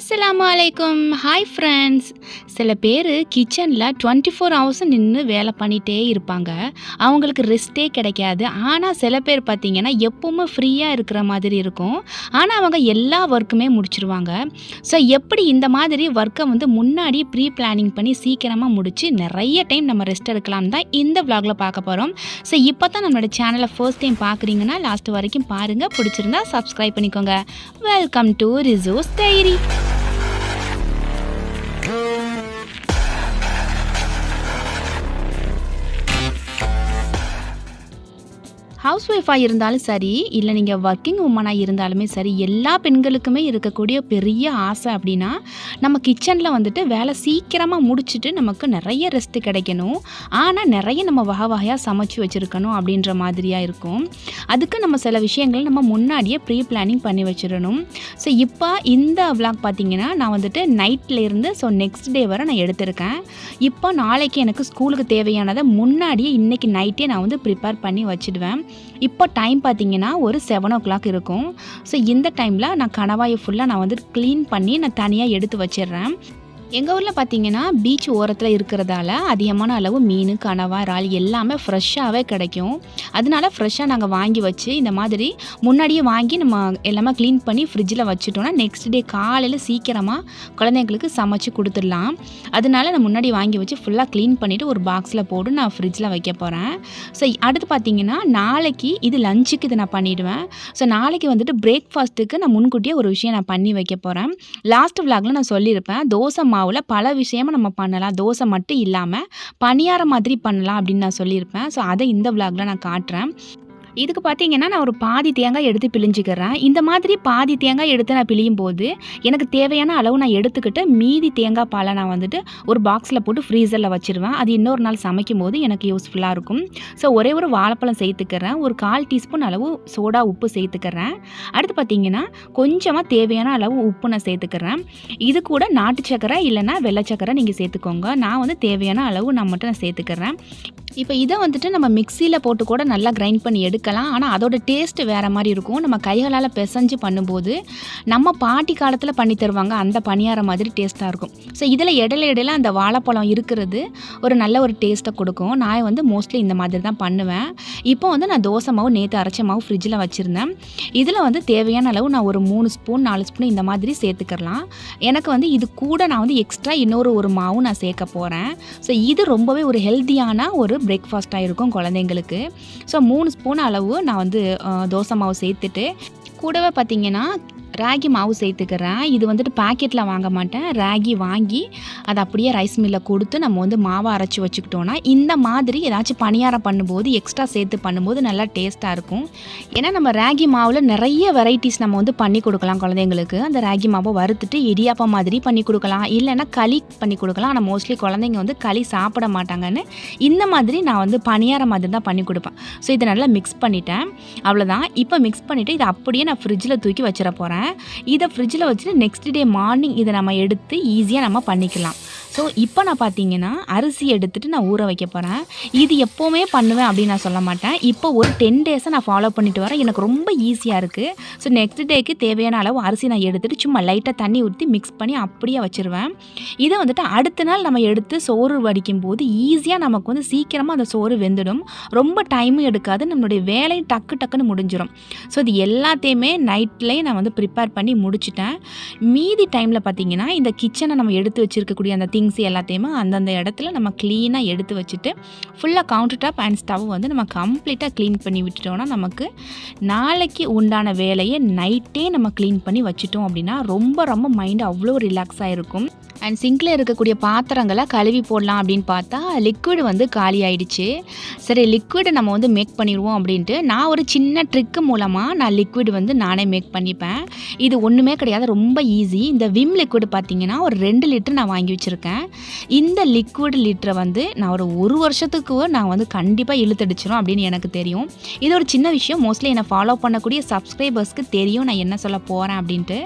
அஸ்லாம் வலைக்கும் hi friends சில பேர் கிச்சனில் டுவெண்ட்டி ஃபோர் ஹவர்ஸும் நின்று வேலை பண்ணிகிட்டே இருப்பாங்க. அவங்களுக்கு ரெஸ்ட்டே கிடைக்காது. ஆனால் சில பேர் பார்த்தீங்கன்னா எப்பவுமே ஃப்ரீயாக இருக்கிற மாதிரி இருக்கும். ஆனால் அவங்க எல்லா ஒர்க்குமே முடிச்சிருவாங்க. ஸோ எப்படி இந்த மாதிரி ஒர்க்கை வந்து முன்னாடி ப்ரீ பிளானிங் பண்ணி சீக்கிரமாக முடித்து நிறைய டைம் நம்ம ரெஸ்ட் எடுக்கலாம் தான் இந்த விளாகில் பார்க்க போகிறோம் ஸோ இப்போ தான் நம்மளோட சேனலை ஃபர்ஸ்ட் டைம் பார்க்குறீங்கன்னா லாஸ்ட் வரைக்கும் பாருங்கள் பிடிச்சிருந்தா சப்ஸ்கிரைப் பண்ணிக்கோங்க. Welcome to resource diary house ஒய்ஃபாக இருந்தாலும் சரி இல்லை நீங்கள் ஒர்க்கிங் உமனாக இருந்தாலுமே சரி எல்லா பெண்களுக்குமே இருக்கக்கூடிய பெரிய ஆசை அப்படின்னா நம்ம கிச்சனில் வந்துட்டு வேலை சீக்கிரமாக முடிச்சுட்டு நமக்கு நிறைய ரெஸ்ட் கிடைக்கணும். ஆனால் நிறைய நம்ம வகை வகையாக சமைச்சு வச்சுருக்கணும் அப்படின்ற மாதிரியாக இருக்கும். அதுக்கு நம்ம சில விஷயங்களை நம்ம முன்னாடியே ப்ரீ பிளானிங் பண்ணி வச்சிடணும். ஸோ இப்போ இந்த விளாக் பார்த்தீங்கன்னா நான் வந்துட்டு நைட்லேருந்து ஸோ நெக்ஸ்ட் டே வரை நான் எடுத்திருக்கேன். இப்போ நாளைக்கு எனக்கு ஸ்கூலுக்கு தேவையானதை முன்னாடியே இன்றைக்கி நைட்டே நான் வந்து ப்ரிப்பேர் பண்ணி வச்சிடுவேன். இப்போ டைம் பார்த்தீங்கன்னா ஒரு செவன் ஓ கிளாக் இருக்கும். ஸோ இந்த டைமில் நான் கணவாயை ஃபுல்லாக நான் வந்து க்ளீன் பண்ணி நான் தனியாக எடுத்து வச்சிடுறேன். எங்கள் ஊரில் பார்த்தீங்கன்னா பீச் ஓரத்தில் இருக்கிறதால அதிகமான அளவு மீன் கனவா இறால் எல்லாமே ஃப்ரெஷ்ஷாகவே கிடைக்கும். அதனால ஃப்ரெஷ்ஷாக நாங்கள் வாங்கி வச்சு இந்த மாதிரி முன்னாடியே வாங்கி நம்ம எல்லாமே க்ளீன் பண்ணி ஃப்ரிட்ஜில் வச்சுட்டோம்னா நெக்ஸ்ட் டே காலையில் சீக்கிரமாக குழந்தைங்களுக்கு சமைச்சு கொடுத்துடலாம். அதனால நான் முன்னாடி வாங்கி வச்சு ஃபுல்லாக க்ளீன் பண்ணிவிட்டு ஒரு பாக்ஸில் போட்டு நான் ஃப்ரிட்ஜில் வைக்க போகிறேன் ஸோ அடுத்து பார்த்தீங்கன்னா நாளைக்கு இது லஞ்சுக்கு இதை நான் பண்ணிவிடுவேன் ஸோ நாளைக்கு வந்துட்டு பிரேக்ஃபாஸ்ட்டுக்கு நான் முன்கூட்டியே ஒரு விஷயம் நான் பண்ணி வைக்க போகிறேன் லாஸ்ட் விலாகில் நான் சொல்லியிருப்பேன். தோசை மாவில் பல விஷயமும் நம்ம பண்ணலாம். தோசை மட்டும் இல்லாமல் பணியாரம் மாதிரி பண்ணலாம் அப்படின்னு நான் சொல்லியிருப்பேன். ஸோ அதை இந்த விலாகில் நான் காட்டுறேன். இதுக்கு பார்த்தீங்கன்னா நான் ஒரு பாதி தேங்காய் எடுத்து பிழிஞ்சிக்கிறேன். இந்த மாதிரி பாதி தேங்காய் எடுத்து நான் பிழியும் போது எனக்கு தேவையான அளவு நான் எடுத்துக்கிட்டு மீதி தேங்காய் பாலை நான் வந்துட்டு ஒரு பாக்ஸில் போட்டு ஃப்ரீசரில் வச்சுருவேன். அது இன்னொரு நாள் சமைக்கும் போது எனக்கு யூஸ்ஃபுல்லாக இருக்கும். ஸோ ஒரே ஒரு வாழைப்பழம் சேர்த்துக்கிறேன். ஒரு கால் டீஸ்பூன் அளவு சோடா உப்பு சேர்த்துக்கிறேன். அடுத்து பார்த்தீங்கன்னா கொஞ்சமாக தேவையான அளவு உப்பு நான் சேர்த்துக்கிறேன். இது கூட நாட்டு சக்கரை இல்லைன்னா வெள்ளை சக்கரை நீங்கள் சேர்த்துக்கோங்க. நான் வந்து தேவையான அளவு நான் மட்டும் நான் சேர்த்துக்கிறேன். இப்போ இதை வந்துட்டு நம்ம மிக்சியில் போட்டு கூட நல்லா கிரைண்ட் பண்ணி எடுக்கலாம். ஆனால் அதோட டேஸ்ட்டு வேறு மாதிரி இருக்கும். நம்ம கைகளால் பிசைஞ்சு பண்ணும்போது நம்ம பாட்டி காலத்தில் பண்ணி தருவாங்க. அந்த பணியார மாதிரி டேஸ்ட்டாக இருக்கும். ஸோ இதில் இடையில இடையில அந்த வாழைப்பழம் இருக்கிறது ஒரு நல்ல ஒரு டேஸ்ட்டை கொடுக்கும். நான் வந்து மோஸ்ட்லி இந்த மாதிரி தான் பண்ணுவேன். இப்போ வந்து நான் தோசை மாவு நேற்று அரைச்ச மாவு ஃப்ரிட்ஜில் வச்சுருந்தேன். இதில் வந்து தேவையான அளவு நான் ஒரு மூணு ஸ்பூன் நாலு ஸ்பூன் இந்த மாதிரி சேர்த்துக்கலாம். எனக்கு வந்து இது கூட நான் வந்து எக்ஸ்ட்ரா இன்னொரு ஒரு மாவும் நான் சேர்க்க போகிறேன் ஸோ இது ரொம்பவே ஒரு ஹெல்த்தியான ஒரு பிரேக்ஃபாஸ்ட்டாக இருக்கும் குழந்தைங்களுக்கு. ஸோ மூணு ஸ்பூன் அளவு நான் வந்து தோசை மாவு சேர்த்துட்டு கூடவே பார்த்தீங்கன்னா ராகி மாவு சேர்த்துக்கிறேன். இது வந்துட்டு பாக்கெட்டில் வாங்க மாட்டேன். ராகி வாங்கி அதை அப்படியே ரைஸ் மில்லில் கொடுத்து நம்ம வந்து மாவை அரைச்சி வச்சுக்கிட்டோன்னா இந்த மாதிரி ஏதாச்சும் பணியாரம் பண்ணும்போது எக்ஸ்ட்ரா சேர்த்து பண்ணும்போது நல்லா டேஸ்ட்டாக இருக்கும். ஏன்னா நம்ம ராகி மாவில் நிறைய வெரைட்டிஸ் நம்ம வந்து பண்ணி கொடுக்கலாம் குழந்தைங்களுக்கு. அந்த ராகி மாவை வறுத்துட்டு இடியாப்பம் மாதிரி பண்ணி கொடுக்கலாம். இல்லைன்னா களி பண்ணி கொடுக்கலாம். ஆனால் மோஸ்ட்லி குழந்தைங்க வந்து களி சாப்பிட மாட்டாங்கன்னு இந்த மாதிரி நான் வந்து பணியாரம் மாதிரி தான் பண்ணி கொடுப்பேன். ஸோ இதை நல்லா மிக்ஸ் பண்ணிட்டேன். அவ்வளோதான் இப்போ மிக்ஸ் பண்ணிவிட்டு இதை அப்படியே நான் ஃப்ரிட்ஜில் தூக்கி வச்சிட போகிறேன் இதை ஃப்ரிட்ஜில் வச்சுட்டு நெக்ஸ்ட் டே மார்னிங் இதை நம்ம எடுத்து ஈஸியாக நம்ம பண்ணிக்கலாம். ஸோ இப்போ நான் பார்த்தீங்கன்னா அரிசி எடுத்துட்டு நான் ஊற வைக்க போகிறேன் இது எப்போவுமே பண்ணுவேன் அப்படின்னு நான் சொல்ல மாட்டேன். இப்போ ஒரு டென் டேஸை நான் ஃபாலோ பண்ணிட்டு வரேன். எனக்கு ரொம்ப ஈஸியாக இருக்குது ஸோ நெக்ஸ்ட் டேக்கு தேவையான அளவு அரிசி நான் எடுத்துகிட்டு சும்மா லைட்டாக தண்ணி ஊற்றி மிக்ஸ் பண்ணி அப்படியே வச்சிருவேன். இதை வந்துட்டு அடுத்த நாள் நம்ம எடுத்து சோறு வடிக்கும் போது ஈஸியாக நமக்கு வந்து சீக்கிரமாக அந்த சோறு வெந்துடும். ரொம்ப டைமும் எடுக்காது. நம்மளுடைய வேலையும் டக்கு டக்குன்னு முடிஞ்சிடும் ஸோ இது எல்லாத்தையுமே நைட்லேயே நான் வந்து ப்ரிப்பேர் பண்ணி முடிச்சிட்டேன். மீதி டைமில் பார்த்தீங்கன்னா இந்த கிச்சனை நம்ம எடுத்து வச்சிருக்கக்கூடிய அந்த திங்ஸ் எல்லாத்தையுமே அந்தந்த இடத்துல நம்ம க்ளீனாக எடுத்து வச்சுட்டு ஃபுல்லாக கவுண்டர் டாப் அண்ட் ஸ்டவ் வந்து நம்ம கம்ப்ளீட்டாக க்ளீன் பண்ணி விட்டுட்டோம்னா நமக்கு நாளைக்கு உண்டான வேலையை நைட்டே நம்ம க்ளீன் பண்ணி வச்சுட்டோம் அப்படின்னா ரொம்ப ரொம்ப மைண்டு அவ்வளோ ரிலாக்ஸாக இருக்கும். அண்ட் சிங்கில் இருக்கக்கூடிய பாத்திரங்களை கழுவி போடலாம் அப்படின்னு பார்த்தா லிக்விட் வந்து காலி ஆயிடுச்சு. சரி லிக்விடை நம்ம வந்து மேக் பண்ணிடுவோம் அப்படின்ட்டு நான் ஒரு சின்ன ட்ரிக்கு மூலமாக நான் லிக்விட் வந்து நானே மேக் பண்ணிப்பேன். இது ஒன்றுமே கிடையாது ரொம்ப ஈஸி இந்த விம் லிக்விட் பார்த்தீங்கன்னா ஒரு ரெண்டு லிட்டர் நான் வாங்கி வச்சுருக்கேன். இந்த லிக்விட் லிட்டரை வந்து நான் ஒரு ஒரு வருஷத்துக்கு நான் வந்து கண்டிப்பாக இழுத்தடிச்சிரும் அப்படின்னு எனக்கு தெரியும். இது ஒரு சின்ன விஷயம். மோஸ்ட்லி என்னை ஃபாலோ பண்ணக்கூடிய சப்ஸ்கிரைபர்ஸ்க்கு தெரியும் நான் என்ன சொல்ல போகிறேன் அப்படின்ட்டு.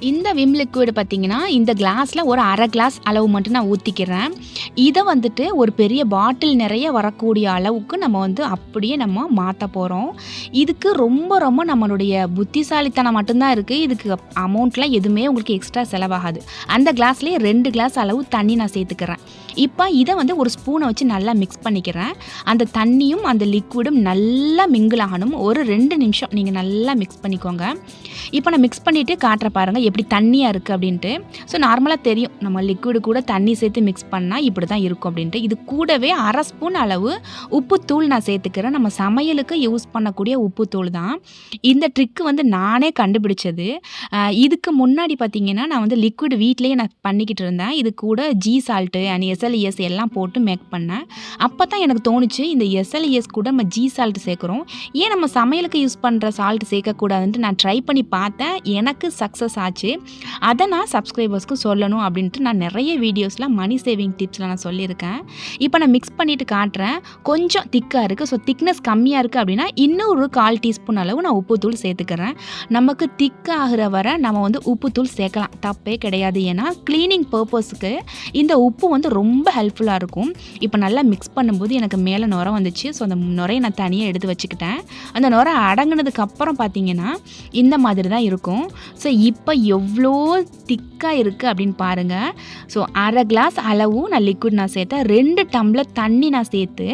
இந்த விம் லிக்விட் பார்த்தீங்கன்னா இந்த கிளாஸில் ஒரு அரை கிளாஸ் அளவு மட்டும் நான் ஊற்றிக்கிறேன் இதை வந்துட்டு ஒரு பெரிய பாட்டில் நிறைய வரக்கூடிய அளவுக்கு நம்ம வந்து அப்படியே நம்ம மாற்ற போகிறோம் இதுக்கு ரொம்ப ரொம்ப நம்மளுடைய புத்திசாலித்தனம் மட்டும்தான் இருக்குது இதுக்கு அமௌண்ட்லாம் எதுவுமே உங்களுக்கு எக்ஸ்ட்ரா செலவாகாது. அந்த கிளாஸ்லேயே ரெண்டு கிளாஸ் அளவு தண்ணி நான் சேர்த்துக்கிறேன். இப்போ இதை வந்து ஒரு ஸ்பூனை வச்சு நல்லா மிக்ஸ் பண்ணிக்கிறேன். அந்த தண்ணியும் அந்த லிக்விடும் நல்லா மிங்கிள் ஆகணும். ஒரு ரெண்டு நிமிஷம் நீங்கள் நல்லா மிக்ஸ் பண்ணிக்கோங்க. இப்போ நான் மிக்ஸ் பண்ணிவிட்டு காட்டுற பாருங்கள் எப்படி தண்ணியாக இருக்குது அப்படின்ட்டு. ஸோ நார்மலாக தெரியும். நம்ம லிக்விடு கூட தண்ணி சேர்த்து மிக்ஸ் பண்ணால் இப்படி தான் இருக்கும் அப்படின்ட்டு. இது கூடவே அரை ஸ்பூன் அளவு உப்புத்தூள் நான் சேர்த்துக்கிறேன். நம்ம சமையலுக்கு யூஸ் பண்ணக்கூடிய உப்புத்தூள் தான். இந்த ட்ரிக்கு வந்து நானே கண்டுபிடிச்சது. இதுக்கு முன்னாடி பார்த்தீங்கன்னா நான் வந்து லிக்விட் வீட்லேயே நான் பண்ணிக்கிட்டு இருந்தேன். இது கூட ஜி சால்ட்டு அண்ட் எஸ்எல்இஎஸ் எல்லாம் போட்டு மேக் பண்ணேன். அப்போ தான் எனக்கு தோணுச்சு இந்த எஸ்எல்இஎஸ் கூட நம்ம ஜி சால்ட் சேர்க்குறோம். ஏன் நம்ம சமையலுக்கு யூஸ் பண்ணுற சால்ட் சேர்க்கக்கூடாதுன்ட்டு நான் ட்ரை பண்ணி பார்த்தேன். எனக்கு சக்ஸஸ் ஆச்சு. அதை நான் சப்ஸ்கிரைபர்ஸ்க்கு சொல்லணும் அப்படின்ட்டு நான் நிறைய வீடியோஸில் மணி சேவிங் டிப்ஸில் நான் சொல்லியிருக்கேன். இப்போ நான் மிக்ஸ் பண்ணிவிட்டு காட்டுறேன். கொஞ்சம் திக்காக இருக்குது ஸோ திக்னஸ் கம்மியாக இருக்குது அப்படின்னா இன்னொரு கால் டீஸ்பூன் அளவு நான் உப்புத்தூள் சேர்த்துக்கிறேன். நமக்கு திக்காகிற வரை நம்ம வந்து உப்புத்தூள் சேர்க்கலாம். தப்பே கிடையாது. ஏன்னா க்ளீனிங் பர்பஸுக்கு இந்த உப்பு வந்து ரொம்ப ரொம்ப ஹெல்ப்ஃபுல்லாக இருக்கும். இப்போ நல்லா மிக்ஸ் பண்ணும்போது எனக்கு மேலே நுரம் வந்துச்சு. ஸோ அந்த நுரையை நான் தனியாக எடுத்து வச்சுக்கிட்டேன். அந்த நுரை அடங்கினதுக்கப்புறம் பார்த்தீங்கன்னா இந்த மாதிரி தான் இருக்கும். ஸோ இப்போ எவ்வளோ திக்காக இருக்குது அப்படின்னு பாருங்கள் ஸோ அரை கிளாஸ் அளவும் நான் லிக்விட் நான் சேர்த்தேன். ரெண்டு டம்ளர் தண்ணி நான் சேர்த்து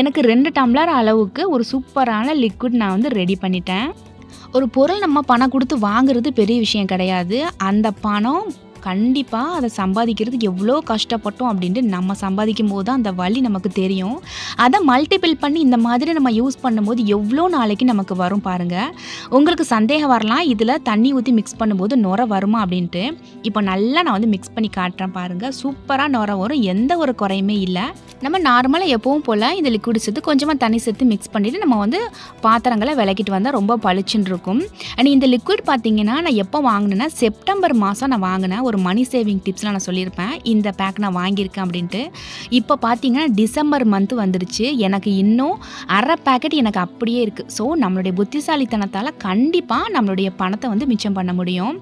எனக்கு ரெண்டு டம்ளர் அளவுக்கு ஒரு சூப்பரான லிக்விட் நான் வந்து ரெடி பண்ணிட்டேன். ஒரு பொருள் நம்ம பணம் கொடுத்து வாங்குறது பெரிய விஷயம் கிடையாது. அந்த பணம் கண்டிப்பாக அதை சம்பாதிக்கிறது எவ்வளோ கஷ்டப்பட்டோம் அப்படின்ட்டு நம்ம சம்பாதிக்கும் போது தான் அந்த வழி நமக்கு தெரியும். அதை மல்டிபிள் பண்ணி இந்த மாதிரி நம்ம யூஸ் பண்ணும்போது எவ்வளோ நாளைக்கு நமக்கு வரும் பாருங்கள் உங்களுக்கு சந்தேகம் வரலாம் இதில் தண்ணி ஊற்றி மிக்ஸ் பண்ணும்போது நுர வருமா அப்படின்ட்டு. இப்போ நல்லா நான் வந்து மிக்ஸ் பண்ணி காட்டுறேன் பாருங்கள் சூப்பராக நுர வரும் எந்த ஒரு குறையுமே இல்லை. நம்ம நார்மலாக எப்பவும் போல் இந்த லிக்விட் சேர்த்து கொஞ்சமாக தண்ணி சேர்த்து மிக்ஸ் பண்ணிவிட்டு நம்ம வந்து பாத்திரங்களை விளக்கிட்டு வந்தால் ரொம்ப பளிச்சுன்னு இருக்கும். அண்ட் இந்த லிக்விட் பார்த்தீங்கன்னா நான் எப்போ வாங்கினேன்னா செப்டம்பர் மாதம் நான் வாங்கினேன். ஒரு ஒரு மணி சேவிங் டிப்ஸ்லாம் நான் சொல்லியிருப்பேன். இந்த பேக் நான் வாங்கியிருக்கேன் அப்படின்ட்டு. இப்போ பார்த்தீங்கன்னா டிசம்பர் மந்த் வந்துருச்சு. எனக்கு இன்னும் அரை பேக்கெட் எனக்கு அப்படியே இருக்குது ஸோ நம்மளுடைய புத்திசாலித்தனத்தால் கண்டிப்பாக நம்மளுடைய பணத்தை வந்து மிச்சம் பண்ண முடியும்.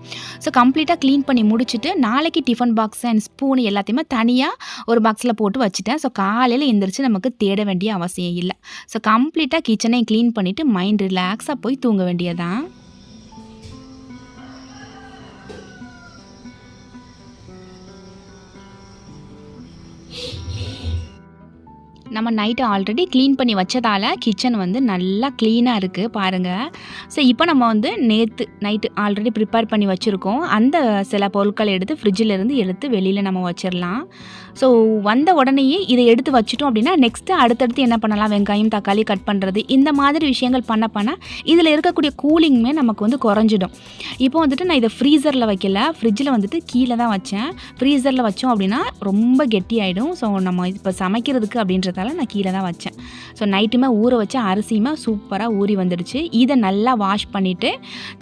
ஸோ கம்ப்ளீட்டாக க்ளீன் பண்ணி முடிச்சுட்டு நாளைக்கு டிஃபன் பாக்ஸ் அண்ட் ஸ்பூன் எல்லாத்தையுமே தனியாக ஒரு பாக்ஸில் போட்டு வச்சுட்டேன். ஸோ காலையில் எந்திரிச்சு நமக்கு தேட வேண்டிய அவசியம் இல்லை. ஸோ கம்ப்ளீட்டாக கிச்சனை க்ளீன் பண்ணிவிட்டு மைண்ட் ரிலாக்ஸாக போய் தூங்க வேண்டியதான் நம்ம நைட்டு ஆல்ரெடி க்ளீன் பண்ணி வச்சதால் கிச்சன் வந்து நல்லா க்ளீனாக இருக்குது பாருங்கள் ஸோ இப்போ நம்ம வந்து நேற்று நைட்டு ஆல்ரெடி ப்ரிப்பேர் பண்ணி வச்சுருக்கோம். அந்த சில பொருட்களை எடுத்து ஃப்ரிட்ஜில் இருந்து எடுத்து வெளியில் நம்ம வச்சிடலாம் ஸோ வந்த உடனேயே இதை எடுத்து வச்சிட்டோம் அப்படின்னா நெக்ஸ்ட்டு அடுத்தடுத்து என்ன பண்ணலாம்? வெங்காயம் தக்காளி கட் பண்ணுறது இந்த மாதிரி விஷயங்கள் பண்ண பண்ண இதில் இருக்கக்கூடிய கூலிங்குமே நமக்கு வந்து குறைஞ்சிடும். இப்போ வந்துட்டு நான் இதை ஃப்ரீசரில் வைக்கல. ஃப்ரிட்ஜில் வந்துட்டு கீழே தான் வச்சேன். ஃப்ரீசரில் வச்சோம் அப்படின்னா ரொம்ப கெட்டியாயிடும். ஸோ நம்ம இப்போ சமைக்கிறதுக்கு அப்படின்றதால நான் கீழே தான் வச்சேன். ஸோ நைட்டுமே ஊற வச்ச அரிசியுமே சூப்பராக ஊறி வந்துடுச்சு. இதை நல்லா வாஷ் பண்ணிவிட்டு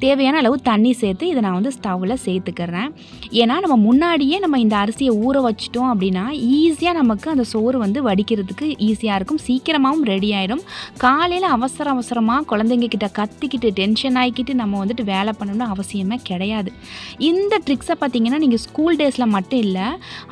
தேவையான அளவு தண்ணி சேர்த்து இதை நான் வந்து ஸ்டவ்வில் சேர்த்துக்கிறேன். ஏன்னா நம்ம முன்னாடியே நம்ம இந்த அரிசியை ஊற வச்சிட்டோம் அப்படின்னா ஈஸியாக நமக்கு அந்த சோறு வந்து வடிக்கிறதுக்கு ஈஸியாக இருக்கும். சீக்கிரமாகவும் ரெடி ஆகிடும் காலையில் அவசர அவசரமாக குழந்தைங்கக்கிட்ட கத்திக்கிட்டு டென்ஷன் ஆகிக்கிட்டு நம்ம வந்துட்டு வேலை பண்ணணும்னு அவசியமே கிடையாது. இந்த ட்ரிக்ஸை பார்த்தீங்கன்னா நீங்கள் ஸ்கூல் டேஸில் மட்டும் இல்லை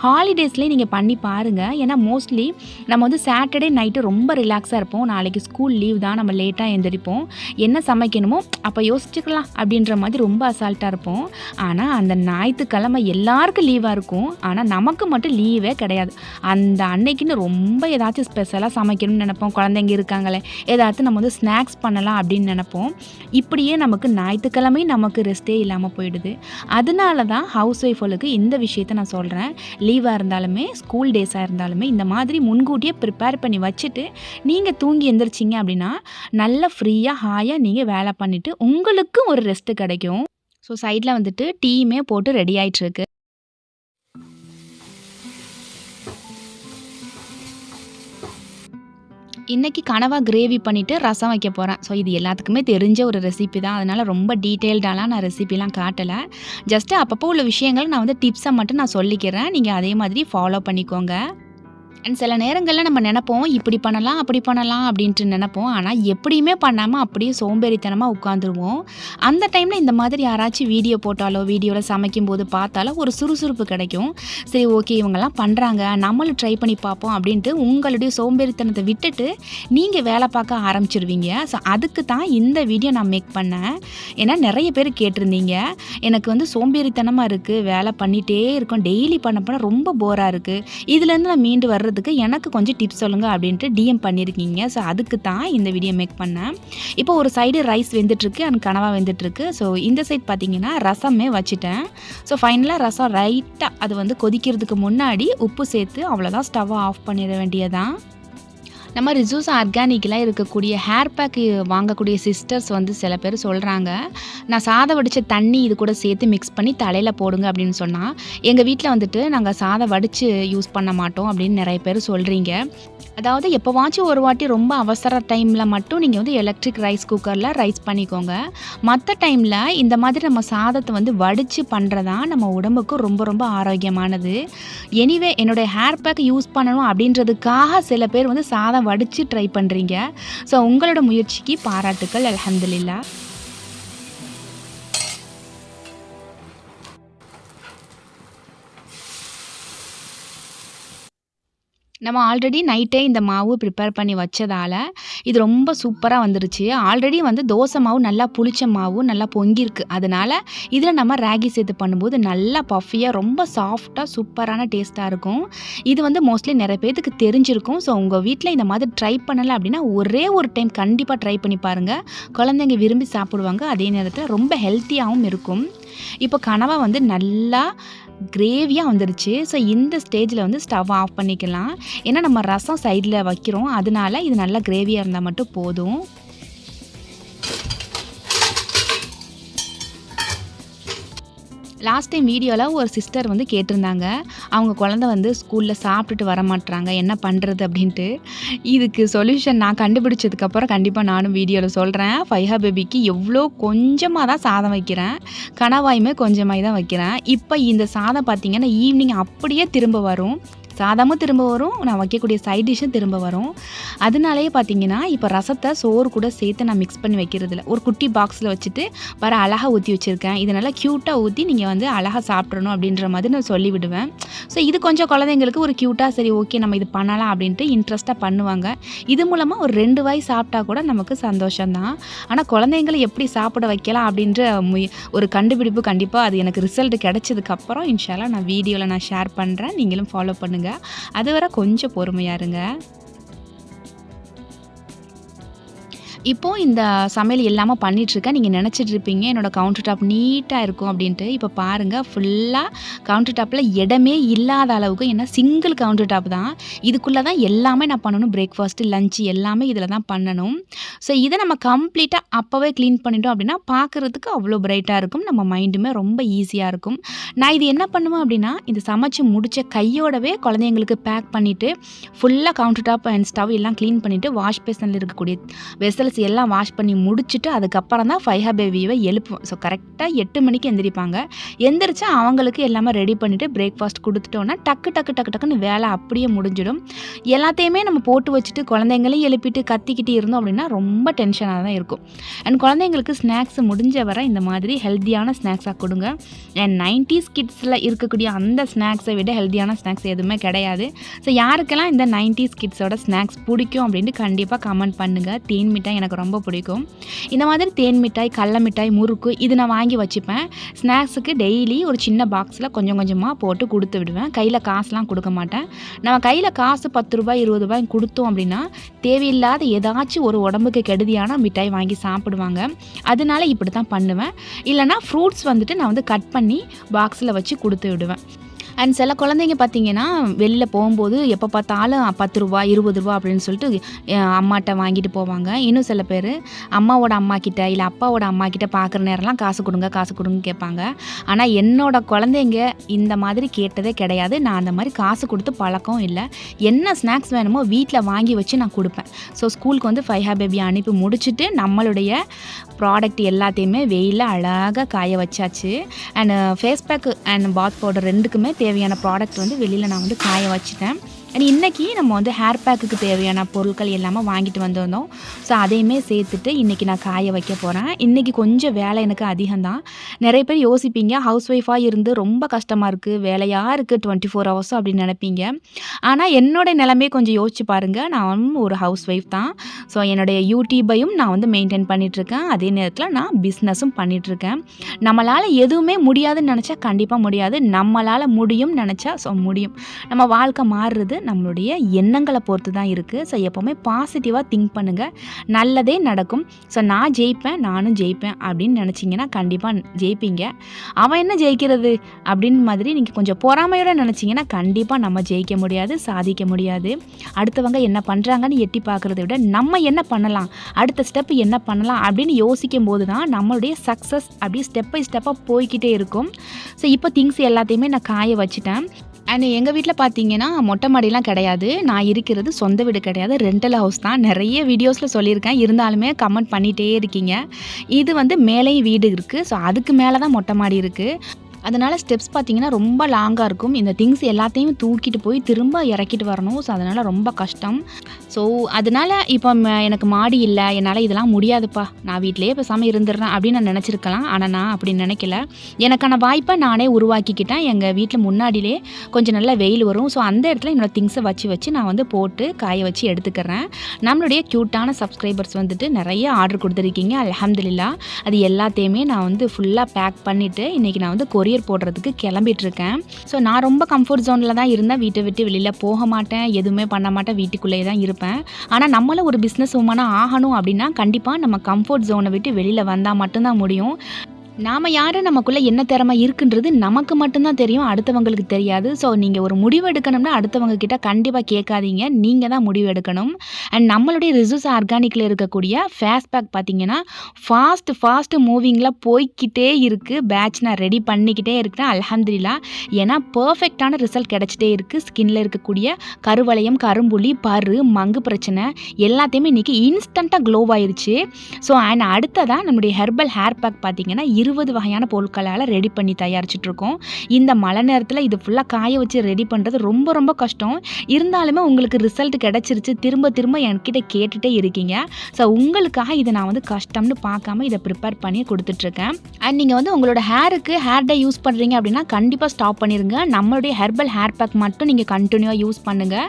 ஹாலிடேஸ்லேயே நீங்கள் பண்ணி பாருங்கள் ஏன்னா மோஸ்ட்லி நம்ம வந்து சாட்டர்டே நைட்டு ரொம்ப ரிலாக்ஸாக இருப்போம். நாளைக்கு ஸ்கூல் லீவ் தான் நம்ம லேட்டாக எழுந்திரிப்போம் என்ன சமைக்கணுமோ அப்போ யோசிச்சுக்கலாம் அப்படின்ற மாதிரி ரொம்ப அசால்ட்டாக இருப்போம். ஆனால் அந்த ஞாயிற்றுக்கிழமை எல்லாருக்கும் லீவாக இருக்கும். ஆனால் நமக்கு மட்டும் லீவே கிடையாது. அந்த அன்னைக்குன்னு ரொம்ப ஏதாச்சும் ஸ்பெஷலாக சமைக்கணும்னு நினைப்போம். குழந்தைங்க இருக்காங்களே ஏதாச்சும் நம்ம வந்து ஸ்நாக்ஸ் பண்ணலாம் அப்படின்னு நினைப்போம். இப்படியே நமக்கு ஞாயிற்றுக்கிழமை நமக்கு ரெஸ்ட்டே இல்லாமல் போயிடுது. அதனால தான் ஹவுஸ் ஒய்ஃபுகளுக்கு இந்த விஷயத்த நான் சொல்கிறேன் லீவாக இருந்தாலுமே ஸ்கூல் டேஸாக இருந்தாலுமே இந்த மாதிரி முன்கூட்டியே ப்ரிப்பேர் பண்ணி வச்சுட்டு நீங்கள் தூங்கி எந்திரிச்சிங்க அப்படின்னா நல்லா ஃப்ரீயாக ஹாயாக நீங்கள் வேலை பண்ணிவிட்டு உங்களுக்கும் ஒரு ரெஸ்ட்டு கிடைக்கும். ஸோ சைடில் வந்துட்டு டீயுமே போட்டு ரெடி ஆகிட்டுருக்கு இன்றைக்கி கனவாக கிரேவி பண்ணிவிட்டு ரசம் வைக்க போகிறேன் ஸோ இது எல்லாத்துக்குமே தெரிஞ்ச ஒரு ரெசிபி தான். அதனால் ரொம்ப டீட்டெயில்டாலாம் நான் ரெசிபிலாம் காட்டலை. ஜஸ்ட்டு அப்பப்போ உள்ள விஷயங்கள் நான் வந்து டிப்ஸை மட்டும் நான் சொல்லிக்கிறேன். நீங்கள் அதே மாதிரி ஃபாலோ பண்ணிக்கோங்க. அண்ட் சில நேரங்களில் நம்ம நினைப்போம் இப்படி பண்ணலாம் அப்படி பண்ணலாம் அப்படின்ட்டு நினைப்போம். ஆனால் எப்படியுமே பண்ணாமல் அப்படியே சோம்பேறித்தனமாக உட்காந்துருவோம் அந்த டைமில் இந்த மாதிரி யாராச்சும் வீடியோ போட்டாலோ வீடியோவில் சமைக்கும் போது பார்த்தாலோ ஒரு சுறுசுறுப்பு கிடைக்கும். சரி ஓகே இவங்கெல்லாம் பண்ணுறாங்க நம்மளும் ட்ரை பண்ணி பார்ப்போம் அப்படின்ட்டு உங்களுடைய சோம்பேறித்தனத்தை விட்டுட்டு நீங்கள் வேலை பார்க்க ஆரம்பிச்சிருவீங்க. ஸோ அதுக்கு தான் இந்த வீடியோ நான் மேக் பண்ணேன். ஏன்னா நிறைய பேர் கேட்டிருந்தீங்க. எனக்கு வந்து சோம்பேறித்தனமாக இருக்குது வேலை பண்ணிகிட்டே இருக்கோம். டெய்லி பண்ண போனால் ரொம்ப போராக இருக்குது இதுலேருந்து நான் மீண்டு வர்றதுக்கு எனக்கு கொஞ்சம் டிப்ஸ் சொல்லுங்கள் அப்படின்ட்டு டிஎம் பண்ணியிருக்கீங்க ஸோ அதுக்கு தான் இந்த வீடியோ மேக் பண்ணேன். இப்போ ஒரு சைடு ரைஸ் வெந்துட்டுருக்கு அண்ட் கனவா வெந்துட்டுருக்கு. ஸோ இந்த சைட் பார்த்தீங்கன்னா ரசமே வச்சுட்டேன். ஸோ ஃபைனலாக ரசம் ரைட்டாக அது வந்து கொதிக்கிறதுக்கு முன்னாடி உப்பு சேர்த்து அவ்வளோதான் ஸ்டவ்வை ஆஃப் பண்ணிட வேண்டியதான் நம்ம ரிசூஸ் ஆர்கானிக்கில் இருக்கக்கூடிய ஹேர் பேக்கு வாங்கக்கூடிய சிஸ்டர்ஸ் வந்து சில பேர் சொல்கிறாங்க நான் சாதம் வடித்த தண்ணி இது கூட சேர்த்து மிக்ஸ் பண்ணி தலையில் போடுங்க அப்படின்னு சொன்னால் எங்கள் வீட்டில் வந்துட்டு நாங்கள் சாதம் வடித்து யூஸ் பண்ண மாட்டோம் அப்படின்னு நிறைய பேர் சொல்கிறீங்க அதாவது எப்போவாச்சும் ஒரு வாட்டி ரொம்ப அவசர டைமில் மட்டும் நீங்கள் வந்து எலக்ட்ரிக் ரைஸ் குக்கரில் ரைஸ் பண்ணிக்கோங்க. மற்ற டைமில் இந்த மாதிரி நம்ம சாதத்தை வந்து வடித்து பண்ணுறதா நம்ம உடம்புக்கு ரொம்ப ரொம்ப ஆரோக்கியமானது. எனிவே என்னுடைய ஹேர் பேக் யூஸ் பண்ணணும் அப்படின்றதுக்காக சில பேர் வந்து சாதம் வடித்து ட்ரை பண்ணுறீங்க ஸோ உங்களோட முயற்சிக்கு பாராட்டுக்கள் அலமதுல்லா நம்ம ஆல்ரெடி நைட்டே இந்த மாவு ப்ரிப்பேர் பண்ணி வச்சதால் இது ரொம்ப சூப்பராக வந்துருச்சு. ஆல்ரெடி வந்து தோசை மாவு நல்லா புளிச்ச மாவு நல்லா பொங்கியிருக்கு. அதனால் இதில் நம்ம ராகி சேர்த்து பண்ணும்போது நல்லா பஃபியாக ரொம்ப சாஃப்டாக சூப்பரான டேஸ்ட்டாக இருக்கும். இது வந்து மோஸ்ட்லி நிறைய பேர்த்துக்கு தெரிஞ்சிருக்கும். ஸோ உங்கள் வீட்டில் இந்த மாதிரி ட்ரை பண்ணலை அப்படின்னா ஒரே ஒரு டைம் கண்டிப்பாக ட்ரை பண்ணி பாருங்கள் குழந்தைங்க விரும்பி சாப்பிடுவாங்க. அதே நேரத்தில் ரொம்ப ஹெல்த்தியாகவும் இருக்கும். இப்போ கனவா வந்து நல்லா கிரேவியாக வந்துருச்சு. ஸோ இந்த ஸ்டேஜில் வந்து ஸ்டவ் ஆஃப் பண்ணிக்கலாம். ஏன்னா நம்ம ரசம் சைடில் வைக்கிறோம். அதனால இது நல்லா கிரேவியாக இருந்தால் மட்டும் போதும். லாஸ்ட் டைம் வீடியோவில் ஒரு சிஸ்டர் வந்து கேட்டிருந்தாங்க. அவங்க குழந்த வந்து ஸ்கூலில் சாப்பிட்டுட்டு வர மாட்டுறாங்க என்ன பண்ணுறது அப்படின்ட்டு. இதுக்கு சொல்யூஷன் நான் கண்டுபிடிச்சதுக்கப்புறம் கண்டிப்பாக நானும் வீடியோவில் சொல்கிறேன் ஃபைஹா பேபிக்கு எவ்வளோ கொஞ்சமாக தான் சாதம் வைக்கிறேன். கணவாயுமே கொஞ்சமாக தான் வைக்கிறேன். இப்போ இந்த சாதம் பார்த்திங்கன்னா ஈவினிங் அப்படியே திரும்ப வரும். சாதமும் திரும்ப வரும் நான் வைக்கக்கூடிய சைட் டிஷ்ஷும் திரும்ப வரும். அதனாலேயே பார்த்தீங்கன்னா இப்போ ரசத்தை சோறு கூட சேர்த்து நான் மிக்ஸ் பண்ணி வைக்கிறதில்ல. ஒரு குட்டி பாக்ஸில் வச்சுட்டு வர அழகாக ஊற்றி வச்சுருக்கேன். இதை நல்லா க்யூட்டாக ஊற்றி நீங்கள் வந்து அழகாக சாப்பிட்றணும் அப்படின்ற மாதிரி நான் சொல்லிவிடுவேன். ஸோ இது கொஞ்சம் குழந்தைங்களுக்கு ஒரு க்யூட்டாக சரி ஓகே நம்ம இது பண்ணலாம் அப்படின்ட்டு இன்ட்ரெஸ்ட்டாக பண்ணுவாங்க. இது மூலமாக ஒரு ரெண்டு வாய் சாப்பிட்டா கூட நமக்கு சந்தோஷம்தான். ஆனால் குழந்தைங்களை எப்படி சாப்பிட வைக்கலாம் அப்படின்ற ஒரு கண்டுபிடிப்பு கண்டிப்பாக அது எனக்கு ரிசல்ட் கிடைச்சதுக்கப்புறம் இன்ஷால்லாம் நான் வீடியோவில் நான் ஷேர் பண்ணுறேன் நீங்களும் ஃபாலோ பண்ணுங்கள் அதுவரை கொஞ்சம் பொறுமையாக இருங்க. இப்போ இந்த சமையல் எல்லாமே பண்ணிகிட்ருக்கேன் நீங்கள் நினச்சிட்டு இருப்பீங்க என்னோடய கவுண்டர் டாப் நீட்டாக இருக்கும் அப்படின்ட்டு. இப்போ பாருங்கள் ஃபுல்லாக கவுண்டர் டாப்பில் இடமே இல்லாத அளவுக்கு ஏன்னா சிங்கிள் கவுண்டர் டாப் தான். இதுக்குள்ளே தான் எல்லாமே நான் பண்ணணும். பிரேக்ஃபாஸ்ட்டு லஞ்சு எல்லாமே இதில் தான் பண்ணணும். ஸோ இதை நம்ம கம்ப்ளீட்டாக அப்போவே க்ளீன் பண்ணிட்டோம் அப்படின்னா பார்க்குறதுக்கு அவ்வளோ பிரைட்டாக இருக்கும். நம்ம மைண்டுமே ரொம்ப ஈஸியாக இருக்கும். நான் இது என்ன பண்ணுவேன் அப்படின்னா இந்த சமைச்சு முடித்த கையோடவே குழந்தைங்களுக்கு பேக் பண்ணிவிட்டு ஃபுல்லாக கவுண்டர் டாப் அண்ட் ஸ்டவ் எல்லாம் க்ளீன் பண்ணிவிட்டு வாஷ் பேசனில் இருக்கக்கூடிய வெசல்ஸ் எல்லாம் வாஷ் பண்ணி முடிச்சுட்டு அதுக்கப்புறம் தான் ஃபைஹா பேபியை எழுப்புவோம். ஸோ கரெக்டாக எட்டு மணிக்கு எந்திரிப்பாங்க. எந்திரிச்சு அவங்களுக்கு எல்லாமே ரெடி பண்ணிவிட்டு பிரேக்ஃபாஸ்ட் கொடுத்துட்டோன்னா டக்கு டக்கு டக்கு டக்குன்னு வேலை அப்படியே முடிஞ்சிடும். எல்லாத்தையுமே நம்ம போட்டு வச்சுட்டு குழந்தைங்களையும் எழுப்பிட்டு கத்திக்கிட்டு இருந்தோம் அப்படின்னா ரொம்ப டென்ஷனாக தான் இருக்கும். அண்ட் குழந்தைங்களுக்கு ஸ்நாக்ஸ் முடிஞ்ச வரை இந்த மாதிரி ஹெல்த்தியான ஸ்நாக்ஸாக கொடுங்க. அண்ட் நைன்டிஸ் கிட்ஸில் இருக்கக்கூடிய அந்த ஸ்நாக்ஸை விட ஹெல்த்தியான ஸ்நாக்ஸ் எதுவுமே கிடையாது. ஸோ யாருக்கெல்லாம் இந்த நைன்டிஸ் கிட்ஸோட ஸ்நாக்ஸ் பிடிக்கும் அப்படின்ட்டு கண்டிப்பாக கமெண்ட் பண்ணுங்கள் தேன் மிட்டாய் எனக்கு ரொம்ப பிடிக்கும். இந்த மாதிரி தேன் மிட்டாய் கடல மிட்டாய் முறுக்கு இது நான் வாங்கி வச்சுப்பேன். ஸ்நாக்ஸுக்கு டெய்லி ஒரு சின்ன பாக்ஸில் கொஞ்சம் கொஞ்சமாக போட்டு கொடுத்து விடுவேன். கையில் காசுலாம் கொடுக்க மாட்டேன். நம்ம கையில் காசு பத்து ரூபாய் இருபது ரூபாய் கொடுத்தோம் அப்படின்னா தேவையில்லாத ஏதாச்சும் ஒரு உடம்புக்கு கெடுதியான மிட்டாய் வாங்கி சாப்பிடுவாங்க. அதனால இப்படி தான் பண்ணுவேன். இல்லைனா ஃப்ரூட்ஸ் வந்துட்டு நான் வந்து கட் பண்ணி பாக்ஸில் வச்சு கொடுத்து விடுவேன். அண்ட் சில குழந்தைங்க பார்த்தீங்கன்னா வெளியில் போகும்போது எப்போ பார்த்தாலும் பத்து ரூபா இருபது ரூபா அப்படின்னு சொல்லிட்டு அம்மாட்ட வாங்கிட்டு போவாங்க. இன்னும் சில பேர் அம்மாவோட அம்மா கிட்ட இல்லை அப்பாவோட அம்மா கிட்ட பார்க்குற நேரம்லாம் காசு கொடுங்க காசு கொடுங்க கேட்பாங்க. ஆனால் என்னோட குழந்தைங்க இந்த மாதிரி கேட்டதே கிடையாது. நான் அந்த மாதிரி காசு கொடுத்து பழக்கம் இல்லை. என்ன ஸ்நாக்ஸ் வேணுமோ வீட்டில் வாங்கி வச்சு நான் கொடுப்பேன். ஸோ ஸ்கூலுக்கு வந்து ஃபைவ் ஹா பேபி அனுப்பி முடிச்சுட்டு நம்மளுடைய ப்ராடக்ட் எல்லாத்தையுமே வெயிலில் அழகாக காய வச்சாச்சு. And face pack and bath powder ரெண்டுக்குமே தேவையான ப்ராடக்ட் வந்து வெளியில் நான் வந்து காய வச்சுட்டேன். அண்ட் இன்றைக்கி நம்ம வந்து ஹேர் பேக்குக்கு தேவையான பொருட்கள் எல்லாமே வாங்கிட்டு வந்திருந்தோம். ஸோ அதையுமே சேர்த்துட்டு இன்றைக்கி நான் காய வைக்க போகிறேன் இன்றைக்கி கொஞ்சம் வேலை எனக்கு அதிகம்தான். நிறைய பேர் யோசிப்பீங்க ஹவுஸ் ஒய்ஃபாக இருந்து ரொம்ப கஷ்டமாக இருக்குது வேலையாக இருக்குது டுவெண்ட்டி ஃபோர் ஹவர்ஸும் அப்படின்னு நினைப்பீங்க. ஆனால் என்னோட நிலைமையை கொஞ்சம் யோசிச்சு பாருங்கள் நான் ஒரு ஹவுஸ் ஒய்ஃப் தான். ஸோ என்னுடைய யூடியூபையும் நான் வந்து மெயின்டைன் பண்ணிகிட்ருக்கேன் அதே நேரத்தில் நான் பிஸ்னஸும் பண்ணிகிட்ருக்கேன் நம்மளால் எதுவுமே முடியாதுன்னு நினச்சா கண்டிப்பாக முடியாது. நம்மளால் முடியும்னு நினச்சா ஸோ முடியும். நம்ம வாழ்க்கை மாறுறது நம்மளுடைய எண்ணங்களை பொறுத்து தான் இருக்குது ஸோ எப்போவுமே பாசிட்டிவாக திங்க் பண்ணுங்கள் நல்லதே நடக்கும். ஸோ நான் ஜெயிப்பேன் நானும் ஜெயிப்பேன் அப்படின்னு நினச்சிங்கன்னா கண்டிப்பாக ஜெயிப்பீங்க. அவன் என்ன ஜெயிக்கிறது அப்படின்னு மாதிரி நீங்கள் கொஞ்சம் பொறாமையோடு நினச்சிங்கன்னா கண்டிப்பாக நம்ம ஜெயிக்க முடியாது சாதிக்க முடியாது. அடுத்தவங்க என்ன பண்ணுறாங்கன்னு எட்டி பார்க்குறத விட நம்ம என்ன பண்ணலாம் அடுத்த ஸ்டெப் என்ன பண்ணலாம் அப்படின்னு யோசிக்கும் போது தான் நம்மளுடைய சக்ஸஸ் அப்படி ஸ்டெப் பை ஸ்டெப்பாக போய்கிட்டே இருக்கும். ஸோ இப்போ திங்ஸ் எல்லாத்தையுமே நான் காய வச்சுட்டேன். அண்ட் எங்கள் வீட்டில் பார்த்தீங்கன்னா மொட்டை மாடிலாம் கிடையாது. நான் இருக்கிறது சொந்த வீடு கிடையாது. ரெண்டல் ஹவுஸ் தான். நிறைய வீடியோஸில் சொல்லியிருக்கேன். இருந்தாலுமே கமெண்ட் பண்ணிகிட்டே இருக்கீங்க. இது வந்து மேலேயும் வீடு இருக்குது ஸோ அதுக்கு மேலே தான் மொட்டை மாடி இருக்குது அதனால் ஸ்டெப்ஸ் பார்த்திங்கன்னா ரொம்ப லாங்காக இருக்கும். இந்த திங்ஸ் எல்லாத்தையும் தூக்கிட்டு போய் திரும்ப இறக்கிட்டு வரணும். ஸோ அதனால் ரொம்ப கஷ்டம். ஸோ அதனால் இப்போ எனக்கு மாடி இல்லை. என்னால் இதெல்லாம் முடியாதுப்பா. நான் வீட்டிலேயே பேசாமல் இருந்துடுறேன் அப்படின்னு நான் நினச்சிருக்கலாம். ஆனால் நான் அப்படி நினைக்கல. எனக்கான வாய்ப்பை நானே உருவாக்கிக்கிட்டேன். எங்கள் வீட்டில் முன்னாடியிலே கொஞ்சம் நல்லா வெயில் வரும். ஸோ அந்த இடத்துல என்னோடய திங்ஸை வச்சு வச்சு நான் வந்து போட்டு காய வச்சு எடுத்துக்கிறேன். நம்மளுடைய க்யூட்டான சப்ஸ்கிரைபர்ஸ் வந்துட்டு நிறைய ஆர்டர் கொடுத்துருக்கீங்க. அலமதுல்லா அது எல்லாத்தையுமே நான் வந்து ஃபுல்லாக பேக் பண்ணிவிட்டு இன்றைக்கி நான் வந்து கொரியர் போடுறதுக்கு கிளம்பிட்டுருக்கேன். ஸோ நான் ரொம்ப கம்ஃபர்ட் ஜோனில் தான் இருந்தேன். வீட்டை விட்டு வெளியில் போக மாட்டேன். எதுவுமே பண்ண மாட்டேன். வீட்டுக்குள்ளேயே தான் இருப்பேன். ஆனால் நம்மளும் ஒரு பிஸ்னஸ் உமனாக ஆகணும் அப்படின்னா கண்டிப்பாக நம்ம கம்ஃபர்ட் ஜோனை விட்டு வெளியில் வந்தால் மட்டும்தான் முடியும். நாம் யார்? நமக்குள்ளே என்ன திறமை இருக்குன்றது நமக்கு மட்டும்தான் தெரியும். அடுத்தவங்களுக்கு தெரியாது. ஸோ நீங்கள் ஒரு முடிவு எடுக்கணும்னா அடுத்தவங்க கிட்ட கண்டிப்பாக கேட்காதீங்க. நீங்கள் தான் முடிவு எடுக்கணும். அண்ட் நம்மளுடைய ரிசூஸ் ஆர்கானிக்கில் இருக்கக்கூடிய ஃபேஸ் பேக் பார்த்தீங்கன்னா ஃபாஸ்ட் ஃபாஸ்ட் மூவிங்கில் போய்கிட்டே இருக்குது பேட்ச் நான் ரெடி பண்ணிக்கிட்டே இருக்கிறேன். அலமதுல்லா ஏன்னா பர்ஃபெக்டான ரிசல்ட் கிடச்சிட்டே இருக்குது ஸ்கின்ல இருக்கக்கூடிய கருவளையம் கரும்புலி பரு மங்கு பிரச்சனை எல்லாத்தையுமே இன்றைக்கி இன்ஸ்டண்ட்டாக க்ளோவாயிருச்சு ஸோ அண்ட் அடுத்ததாக நம்முடைய ஹெர்பல் ஹேர் பேக் பார்த்தீங்கன்னா இருபது வகையான பொருட்களால் ரெடி பண்ணி தயாரிச்சிட்ருக்கோம் இந்த மழை நேரத்தில் இது ஃபுல்லாக காய வச்சு ரெடி பண்ணுறது ரொம்ப ரொம்ப கஷ்டம். இருந்தாலுமே உங்களுக்கு ரிசல்ட் கிடச்சிருச்சு. திரும்ப திரும்ப என்கிட்ட கேட்டுகிட்டே இருக்கீங்க. ஸோ உங்களுக்காக இதை நான் வந்து கஷ்டம்னு பார்க்காம இதை ப்ரிப்பேர் பண்ணி கொடுத்துட்ருக்கேன் அண்ட் நீங்கள் வந்து உங்களோட ஹேருக்கு ஹேர் டே யூஸ் பண்ணுறீங்க அப்படின்னா கண்டிப்பாக ஸ்டாப் பண்ணிடுங்க நம்மளுடைய ஹெர்பல் ஹேர் பேக் மட்டும் நீங்கள் கண்டினியூவாக யூஸ் பண்ணுங்கள்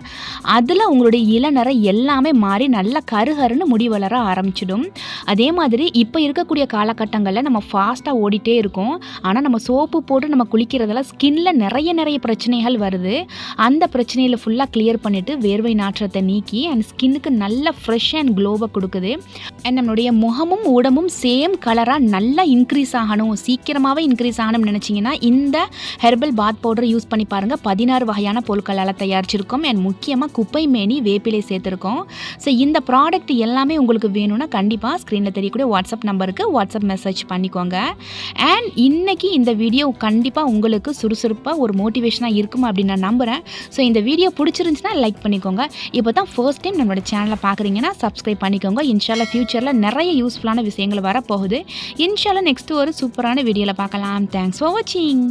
அதில் உங்களுடைய இளநரம் எல்லாமே மாறி நல்லா கருகருன்னு முடி வளர ஆரம்பிச்சிடும். அதே மாதிரி இப்போ இருக்கக்கூடிய காலகட்டங்களில் நம்ம ஃபாஸ்ட்டாக கரெக்டாக ஓடிட்டே இருக்கும். ஆனால் நம்ம சோப்பு போட்டு நம்ம குளிக்கிறதால ஸ்கின்ல நிறைய நிறைய பிரச்சனைகள் வருது. அந்த பிரச்சனையில் ஃபுல்லாக கிளியர் பண்ணிவிட்டு வேர்வை நாற்றத்தை நீக்கி அண்ட் ஸ்கின்னுக்கு நல்ல ஃப்ரெஷ் அண்ட் க்ளோவை கொடுக்குது. அண்ட் நம்மளுடைய முகமும் உடம்பும் சேம் கலராக நல்லா இன்க்ரீஸ் ஆகணும். சீக்கிரமாகவே இன்க்ரீஸ் ஆகணும்னு நினச்சிங்கன்னா இந்த ஹெர்பல் பாத் பவுடர் யூஸ் பண்ணி பாருங்கள் பதினாறு வகையான பொருட்களால் தயாரிச்சிருக்கோம். அண்ட் முக்கியமாக குப்பை மேனி வேப்பிலை சேர்த்துருக்கோம். ஸோ இந்த ப்ராடக்ட் எல்லாமே உங்களுக்கு வேணும்னா கண்டிப்பாக ஸ்க்ரீனில் தெரியக்கூடிய வாட்ஸ்அப் நம்பருக்கு வாட்ஸ்அப் மெசேஜ் பண்ணிக்கோங்க. அண்ட் இன்றைக்கி இந்த வீடியோ கண்டிப்பாக உங்களுக்கு சுறுசுறுப்பாக ஒரு மோட்டிவேஷனாக இருக்கும் அப்படின்னு நான் நம்புகிறேன் ஸோ இந்த வீடியோ பிடிச்சிருந்துச்சுன்னா லைக் பண்ணிக்கோங்க. இப்போ தான் ஃபர்ஸ்ட் டைம் நம்மளோட சேனலை பார்க்குறீங்கன்னா சப்ஸ்கிரைப் பண்ணிக்கோங்க. இன்ஷால்லா ஃப்யூச்சரில் நிறைய யூஸ்ஃபுல்லான விஷயங்கள் வரப்போகுது. இன்ஷால்லா நெக்ஸ்ட்டு ஒரு சூப்பரான வீடியோவில் பார்க்கலாம். தேங்க்ஸ் ஃபார் வாட்சிங்